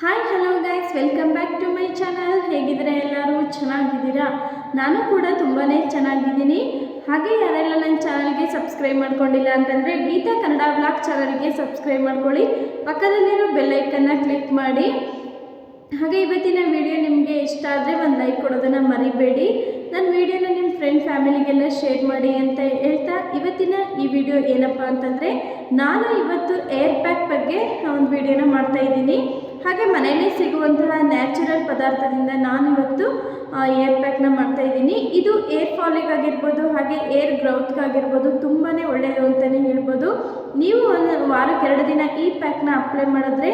Hi hello guys welcome back to my channel ಹೇಗಿದ್ರೆ ಎಲ್ಲರೂ ಚೆನ್ನಾಗಿದ್ದೀರಾ? ನಾನು ಕೂಡ ತುಂಬಾ ಚೆನ್ನಾಗಿದ್ದೀನಿ. ಹಾಗೆ ಯಾರೆಲ್ಲ ನನ್ನ ಚಾನಲ್ಗೆ ಸಬ್ಸ್ಕ್ರೈಬ್ ಮಾಡ್ಕೊಂಡಿಲ್ಲ ಅಂತಂದರೆ ಗೀತಾ ಕನ್ನಡ ಬ್ಲಾಗ್ ಚಾನಲ್ಗೆ ಸಬ್ಸ್ಕ್ರೈಬ್ ಮಾಡ್ಕೊಳ್ಳಿ. ಪಕ್ಕದಲ್ಲಿರೋ ಬೆಲ್ಲೈಕನ್ನ ಕ್ಲಿಕ್ ಮಾಡಿ. ಹಾಗೆ ಇವತ್ತಿನ ವಿಡಿಯೋ ನಿಮಗೆ ಇಷ್ಟ ಆದರೆ ಒಂದು ಲೈಕ್ ಕೊಡೋದನ್ನು ಮರಿಬೇಡಿ. ನನ್ನ ವಿಡಿಯೋನ ನಿಮ್ಮ ಫ್ರೆಂಡ್ ಫ್ಯಾಮಿಲಿಗೆಲ್ಲ ಶೇರ್ ಮಾಡಿ ಅಂತ ಹೇಳ್ತಾ ಇವತ್ತಿನ ಈ ವಿಡಿಯೋ ಏನಪ್ಪ ಅಂತಂದರೆ, ನಾನು ಇವತ್ತು ಏರ್ ಪ್ಯಾಕ್ ಬಗ್ಗೆ ಒಂದು ವಿಡಿಯೋನ ಮಾಡ್ತಾ ಇದ್ದೀನಿ. ಹಾಗೆ ಮನೆಯಲ್ಲೇ ಸಿಗುವಂತಹ ನ್ಯಾಚುರಲ್ ಪದಾರ್ಥದಿಂದ ನಾನು ಇವತ್ತು ಏರ್ ಪ್ಯಾಕ್ನ ಮಾಡ್ತಾ ಇದ್ದೀನಿ. ಇದು ಏರ್ ಫಾಲಿಗಾಗಿರ್ಬೋದು ಹಾಗೆ ಏರ್ ಗ್ರೌತ್ಗಾಗಿರ್ಬೋದು ತುಂಬಾ ಒಳ್ಳೆಯದು ಅಂತಲೇ ಹೇಳ್ಬೋದು. ನೀವು ಒಂದು ವಾರಕ್ಕೆ ಎರಡು ದಿನ ಈ ಪ್ಯಾಕ್ನ ಅಪ್ಲೈ ಮಾಡಿದ್ರೆ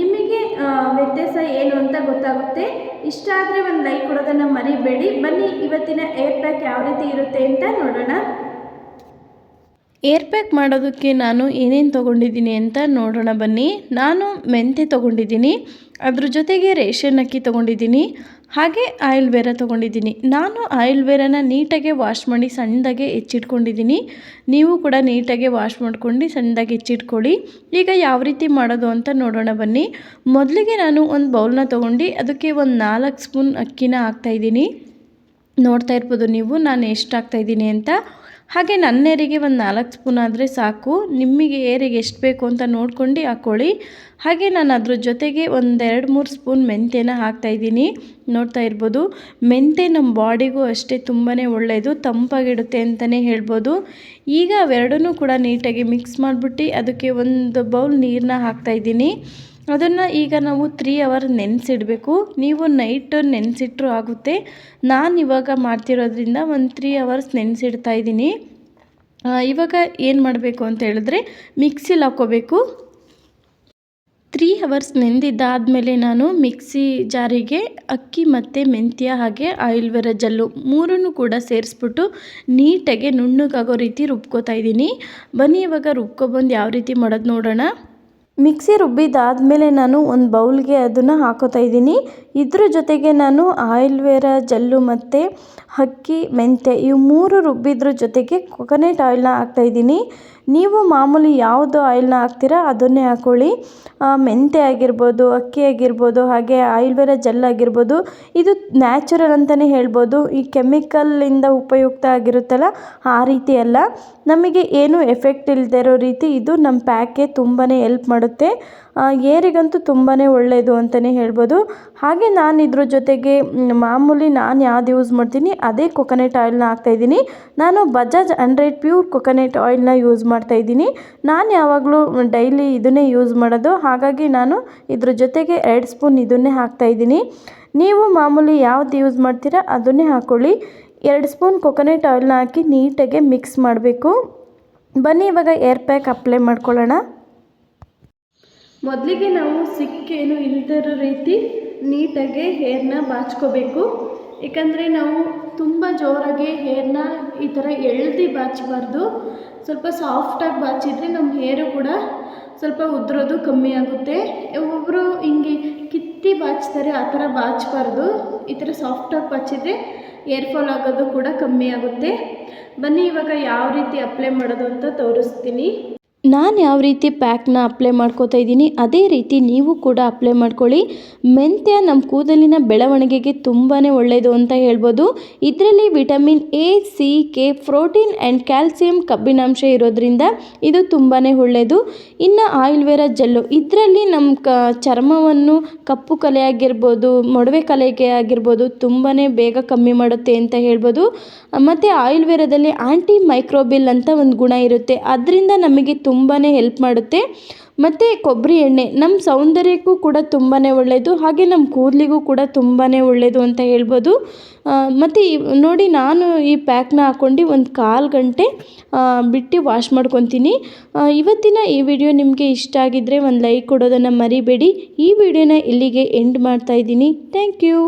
ನಿಮಗೆ ವ್ಯತ್ಯಾಸ ಏನು ಅಂತ ಗೊತ್ತಾಗುತ್ತೆ. ಇಷ್ಟ ಆದರೆ ಒಂದು ಲೈಕ್ ಕೊಡೋದನ್ನು ಮರಿಬೇಡಿ. ಬನ್ನಿ, ಇವತ್ತಿನ ಏರ್ ಪ್ಯಾಕ್ ಯಾವ ರೀತಿ ಇರುತ್ತೆ ಅಂತ ನೋಡೋಣ. ಏರ್ ಪ್ಯಾಕ್ ಮಾಡೋದಕ್ಕೆ ನಾನು ಏನೇನು ತೊಗೊಂಡಿದ್ದೀನಿ ಅಂತ ನೋಡೋಣ ಬನ್ನಿ. ನಾನು ಮೆಂತೆ ತೊಗೊಂಡಿದ್ದೀನಿ, ಅದ್ರ ಜೊತೆಗೆ ರೇಷನ್ ಅಕ್ಕಿ ತೊಗೊಂಡಿದ್ದೀನಿ, ಹಾಗೆ ಆಯಿಲ್ ವೇರ ತೊಗೊಂಡಿದ್ದೀನಿ. ನಾನು ಆಯಿಲ್ ವೇರನ ನೀಟಾಗಿ ವಾಶ್ ಮಾಡಿ ಸಣ್ಣದಾಗೆ ಹೆಚ್ಚಿಟ್ಕೊಂಡಿದ್ದೀನಿ. ನೀವು ಕೂಡ ನೀಟಾಗೆ ವಾಶ್ ಮಾಡ್ಕೊಂಡು ಸಣ್ಣದಾಗಿ ಹೆಚ್ಚಿಟ್ಕೊಳ್ಳಿ. ಈಗ ಯಾವ ರೀತಿ ಮಾಡೋದು ಅಂತ ನೋಡೋಣ ಬನ್ನಿ. ಮೊದಲಿಗೆ ನಾನು ಒಂದು ಬೌಲ್ನ ತೊಗೊಂಡು ಅದಕ್ಕೆ ಒಂದು ನಾಲ್ಕು ಸ್ಪೂನ್ ಅಕ್ಕಿನ ಹಾಕ್ತಾಯಿದ್ದೀನಿ ನೋಡ್ತಾ ಇರ್ಬೋದು ನೀವು, ನಾನು ಎಷ್ಟು ಹಾಕ್ತಾಯಿದ್ದೀನಿ ಅಂತ. ಹಾಗೆ ನನ್ನ ಏರಿಗೆ ಒಂದು ನಾಲ್ಕು ಸ್ಪೂನ್ ಆದರೆ ಸಾಕು. ನಿಮಗೆ ಏರಿಗೆ ಎಷ್ಟು ಬೇಕು ಅಂತ ನೋಡ್ಕೊಂಡು ಹಾಕ್ಕೊಳ್ಳಿ ಹಾಗೆ ನಾನು ಅದ್ರ ಜೊತೆಗೆ ಒಂದೆರಡು ಮೂರು ಸ್ಪೂನ್ ಮೆಂತ್ಯನ ಹಾಕ್ತಾಯಿದ್ದೀನಿ ನೋಡ್ತಾ ಇರ್ಬೋದು. ಮೆಂತೆ ನಮ್ಮ ಬಾಡಿಗೂ ಅಷ್ಟೇ ತುಂಬಾ ಒಳ್ಳೆಯದು ತಂಪಾಗಿಡುತ್ತೆ ಅಂತಲೇ ಹೇಳ್ಬೋದು. ಈಗ ಅವೆರಡನ್ನೂ ಕೂಡ ನೀಟಾಗಿ ಮಿಕ್ಸ್ ಮಾಡಿಬಿಟ್ಟು ಅದಕ್ಕೆ ಒಂದು ಬೌಲ್ ನೀರನ್ನ ಹಾಕ್ತಾಯಿದ್ದೀನಿ ಅದನ್ನು ಈಗ ನಾವು ತ್ರೀ ಅವರ್ ನೆನೆಸಿಡಬೇಕು. ನೀವು ನೈಟ್ ನೆನೆಸಿಟ್ರು ಆಗುತ್ತೆ. ನಾನು ಇವಾಗ ಮಾಡ್ತಿರೋದ್ರಿಂದ ಒಂದು ತ್ರೀ ಅವರ್ಸ್ ನೆನೆಸಿಡ್ತಾ ಇದ್ದೀನಿ. ಇವಾಗ ಏನು ಮಾಡಬೇಕು ಅಂತ ಹೇಳಿದ್ರೆ ಮಿಕ್ಸಿಲಿ ಹಾಕ್ಕೋಬೇಕು ತ್ರೀ ಅವರ್ಸ್ ನೆಂದಿದ್ದಾದಮೇಲೆ ನಾನು ಮಿಕ್ಸಿ ಜಾರಿಗೆ ಅಕ್ಕಿ ಮತ್ತು ಮೆಂತ್ಯ ಹಾಗೆ ಆಯುರ್ವೇದ ಜಲ್ಲು ಮೂರನ್ನು ಕೂಡ ಸೇರಿಸ್ಬಿಟ್ಟು ನೀಟಾಗಿ ನುಣ್ಣಗಾಗೋ ರೀತಿ ರುಬ್ಕೋತಾ ಇದ್ದೀನಿ. ಬನ್ನಿ ಇವಾಗ ರುಬ್ಕೊಬಂದು ಯಾವ ರೀತಿ ಮಾಡೋದು ನೋಡೋಣ. ಮಿಕ್ಸಿ ರುಬ್ಬಿದಾದಮೇಲೆ ನಾನು ಒಂದು ಬೌಲ್ಗೆ ಅದನ್ನು ಹಾಕೋತಾ ಇದ್ದೀನಿ. ಇದ್ರ ಜೊತೆಗೆ ನಾನು ಆಯಿಲ್ವೇರ, ಜಲ್ಲು ಮತ್ತು ಅಕ್ಕಿ ಮೆಂತೆ ಇವು ಮೂರು ರುಬ್ಬಿದ್ರ ಜೊತೆಗೆ ಕೊಕೊನೆಟ್ ಆಯಿಲ್ನ ಹಾಕ್ತಾಯಿದ್ದೀನಿ ನೀವು ಮಾಮೂಲಿ ಯಾವುದು ಆಯಿಲ್ನ ಹಾಕ್ತೀರಾ ಅದನ್ನೇ ಹಾಕ್ಕೊಳ್ಳಿ ಮೆಂತ್ಯ ಮೆಂತೆ ಆಗಿರ್ಬೋದು ಅಕ್ಕಿ ಆಗಿರ್ಬೋದು, ಹಾಗೆ ಆಯುರ್ವೇದ ಜೆಲ್ ಆಗಿರ್ಬೋದು, ಇದು ನ್ಯಾಚುರಲ್ ಅಂತಲೇ ಹೇಳ್ಬೋದು. ಈ ಕೆಮಿಕಲ್ಲಿಂದ ಉಪಯುಕ್ತ ಆಗಿರುತ್ತಲ್ಲ ಆ ರೀತಿ ಅಲ್ಲ. ನಮಗೆ ಏನು ಎಫೆಕ್ಟ್ ಇಲ್ಲದೆ ಇರೋ ರೀತಿ ಇದು ನಮ್ಮ ಪ್ಯಾಕೆ ತುಂಬಾ ಹೆಲ್ಪ್ ಮಾಡುತ್ತೆ. ಏರಿಗಂತೂ ತುಂಬಾ ಒಳ್ಳೆಯದು ಅಂತಲೇ ಹೇಳ್ಬೋದು. ಹಾಗೆ ನಾನು ಇದ್ರ ಜೊತೆಗೆ ಮಾಮೂಲಿ ನಾನು ಯಾವ್ದು ಯೂಸ್ ಮಾಡ್ತೀನಿ, ಅದೇ ಕೊಕೊನೆಟ್ ಆಯಿಲ್ನ ಹಾಕ್ತಾಯಿದ್ದೀನಿ ನಾನು ಬಜಾಜ್ ಹಂಡ್ರೆಡ್ ಪ್ಯೂರ್ ಕೊಕೊನೆಟ್ ಆಯಿಲ್ನ ಯೂಸ್ ಮಾಡ್ತಾಯಿದ್ದೀನಿ ನಾನು ಯಾವಾಗಲೂ ಡೈಲಿ ಇದನ್ನೇ ಯೂಸ್ ಮಾಡೋದು. ಹಾಗಾಗಿ ನಾನು ಇದ್ರ ಜೊತೆಗೆ ಎರಡು ಸ್ಪೂನ್ ಇದನ್ನೇ ಹಾಕ್ತಾಯಿದ್ದೀನಿ ನೀವು ಮಾಮೂಲಿ ಯಾವ್ದು ಯೂಸ್ ಮಾಡ್ತೀರಾ ಅದನ್ನೇ ಹಾಕ್ಕೊಳ್ಳಿ ಎರಡು ಸ್ಪೂನ್ ಕೊಕೊನೆಟ್ ಆಯಿಲ್ನ ಹಾಕಿ ನೀಟಾಗಿ ಮಿಕ್ಸ್ ಮಾಡಬೇಕು. ಬನ್ನಿ, ಇವಾಗ ಏರ್ ಪ್ಯಾಕ್ ಅಪ್ಲೈ ಮಾಡ್ಕೊಳ್ಳೋಣ. ಮೊದಲಿಗೆ ನಾವು ಸಿಕ್ಕೇನು ಇಲ್ದಿರೋ ರೀತಿ ನೀಟಾಗಿ ಹೇರ್ನ ಬಾಚ್ಕೋಬೇಕು. ಏಕೆಂದರೆ ನಾವು ತುಂಬ ಜೋರಾಗಿ ಹೇರ್ನ ಈ ಥರ ಎಳ್ದು ಬಾಚಬಾರ್ದು. ಸ್ವಲ್ಪ ಸಾಫ್ಟಾಗಿ ಬಾಚಿದರೆ ನಮ್ಮ ಹೇರು ಕೂಡ ಸ್ವಲ್ಪ ಉದುರೋದು ಕಮ್ಮಿ ಆಗುತ್ತೆ. ಒಬ್ಬೊಬ್ಬರು ಹಿಂಗೆ ಕಿತ್ತಿ ಬಾಚ್ತಾರೆ, ಆ ಥರ ಬಾಚಬಾರ್ದು. ಈ ಥರ ಸಾಫ್ಟಾಗಿ ಬಾಚಿದರೆ ಏರ್ ಫಾಲ್ ಆಗೋದು ಕೂಡ ಕಮ್ಮಿ ಆಗುತ್ತೆ. ಬನ್ನಿ ಇವಾಗ ಯಾವ ರೀತಿ ಅಪ್ಲೈ ಮಾಡೋದು ಅಂತ ತೋರಿಸ್ತೀನಿ. ನಾನು ಯಾವ ರೀತಿ ಪ್ಯಾಕ್ನ ಅಪ್ಲೈ ಮಾಡ್ಕೋತಾ ಇದ್ದೀನಿ, ಅದೇ ರೀತಿ ನೀವು ಕೂಡ ಅಪ್ಲೈ ಮಾಡ್ಕೊಳ್ಳಿ. ಮೆಂತ್ಯ ನಮ್ಮ ಕೂದಲಿನ ಬೆಳವಣಿಗೆಗೆ ತುಂಬಾ ಒಳ್ಳೆಯದು ಅಂತ ಹೇಳ್ಬೋದು. ಇದರಲ್ಲಿ vitamin A, C, K, protein and calcium ಕಬ್ಬಿನಾಂಶ ಇರೋದ್ರಿಂದ ಇದು ತುಂಬಾ ಒಳ್ಳೆಯದು ಇನ್ನು ವೇರ ಜೆಲ್ಲು. ಇದರಲ್ಲಿ ನಮ್ಮ ಕ, ಚರ್ಮವನ್ನು ಕಪ್ಪು ಕಲೆ ಆಗಿರ್ಬೋದು, ಮೊಡವೆ ಕಲೆಗೆ ಆಗಿರ್ಬೋದು ತುಂಬಾ ಬೇಗ ಕಮ್ಮಿ ಮಾಡುತ್ತೆ ಅಂತ ಹೇಳ್ಬೋದು. ಮತ್ತು ವೇರದಲ್ಲಿ ಆ್ಯಂಟಿ ಮೈಕ್ರೋಬಿಲ್ ಅಂತ ಒಂದು ಗುಣ ಇರುತ್ತೆ. ಅದರಿಂದ ನಮಗೆ ತುಂಬಾ ಹೆಲ್ಪ್ ಮಾಡುತ್ತೆ. ಮತ್ತು ಕೊಬ್ಬರಿ ಎಣ್ಣೆ ನಮ್ಮ ಸೌಂದರ್ಯಕ್ಕೂ ಕೂಡ ತುಂಬಾ ಒಳ್ಳೆಯದು ಹಾಗೆ ನಮ್ಮ ಕೂದಲಿಗೂ ಕೂಡ ತುಂಬಾ ಒಳ್ಳೆಯದು ಅಂತ ಹೇಳ್ಬೋದು. ಮತ್ತು ನೋಡಿ ನಾನು ಈ ಪ್ಯಾಕ್ನ ಹಾಕ್ಕೊಂಡು ಒಂದು ಕಾಲು ಗಂಟೆ ಬಿಟ್ಟು ವಾಶ್ ಮಾಡ್ಕೊತೀನಿ. ಇವತ್ತಿನ ಈ ವಿಡಿಯೋ ನಿಮಗೆ ಇಷ್ಟ ಆಗಿದ್ದರೆ ಒಂದು ಲೈಕ್ ಕೊಡೋದನ್ನು ಮರಿಬೇಡಿ. ಈ ವಿಡಿಯೋನ ಇಲ್ಲಿಗೆ ಎಂಡ್ ಮಾಡ್ತಾ ಇದ್ದೀನಿ. Thank you